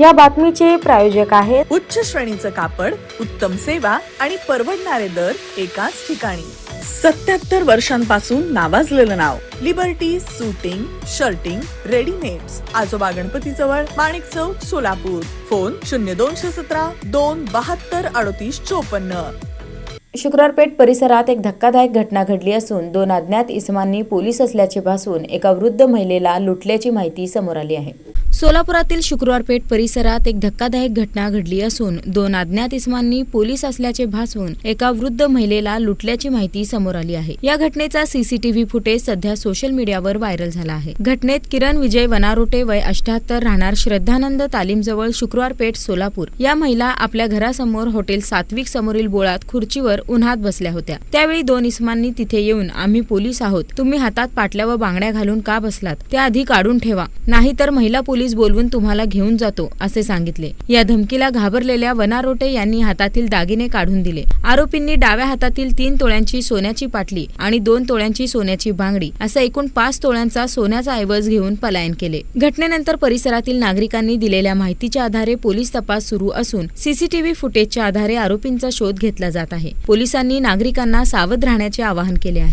या बातमीचे प्रायोजक आहेत उच्च श्रेणीचं कापड उत्तम सेवा आणि परवडणारे दर एकाच ठिकाणी. सत्याहत्तर वर्षांपासून नावाजलेलं नाव लिबर्टी सुटिंग शर्टिंग रेडीमेड्स आजोबा गणपती जवळ माणिक चौक सोलापूर. फोन शून्य दोनशे सतरा दोन बहात्तर अडतीस चोपन्न. शुक्रवारपेठ परिसरात एक धक्कादायक घटना घडली असून दोन अज्ञात इसमांनी पोलीस असल्याचे भासून एका वृद्ध महिलेला लुटल्याची माहिती समोर आली आहे. सोलापुरातील शुक्रवारपेठ परिसरात एक धक्कादायक घटना घडली असून दोन अज्ञात इसमांनी पोलीस असल्याचे भासवून एका वृद्ध महिलेला लुटल्याची माहिती समोर आली आहे. या घटनेचा सीसीटीव्ही फुटेज सध्या सोशल मीडियावर व्हायरल झाला आहे. घटनेत किरण विजय वनारोटे वय अष्ट्याहत्तर राहणार श्रद्धानंद तालीमजवळ शुक्रवारपेठ सोलापूर. या महिला आपल्या घरासमोर हॉटेल सात्विक समोरील बोळात खुर्चीवर उन्हात बसल्या होत्या. त्यावेळी दोन इसमांनी तिथे येऊन आम्ही पोलीस आहोत. तुम्ही हातात पाटल्या व बांगड्या घालून का बसलात? त्या आधी काढून ठेवा. नाहीतर महिला पोलीस बोलवून तुम्हाला घेऊन जातो असे सांगितले. या धमकीला घाबरलेल्या वनारोटे यांनी हातातील दागिने काढून दिले. आरोपींनी डाव्या हातातील तीन तोळ्यांची सोन्याची पाटली आणि दोन तोळ्यांची सोन्याची बांगडी असा एकूण पाच तोळ्यांचा सोन्याचा ऐवज घेऊन पलायन केले. घटनेनंतर परिसरातील नागरिकांनी दिलेल्या माहितीच्या आधारे पोलीस तपास सुरू असून सीसीटीव्ही फुटेजच्या आधारे आरोपींचा शोध घेतला जात आहे. पोलिसांनी नागरिकांना सावध राहण्याचे आवाहन केले आहे.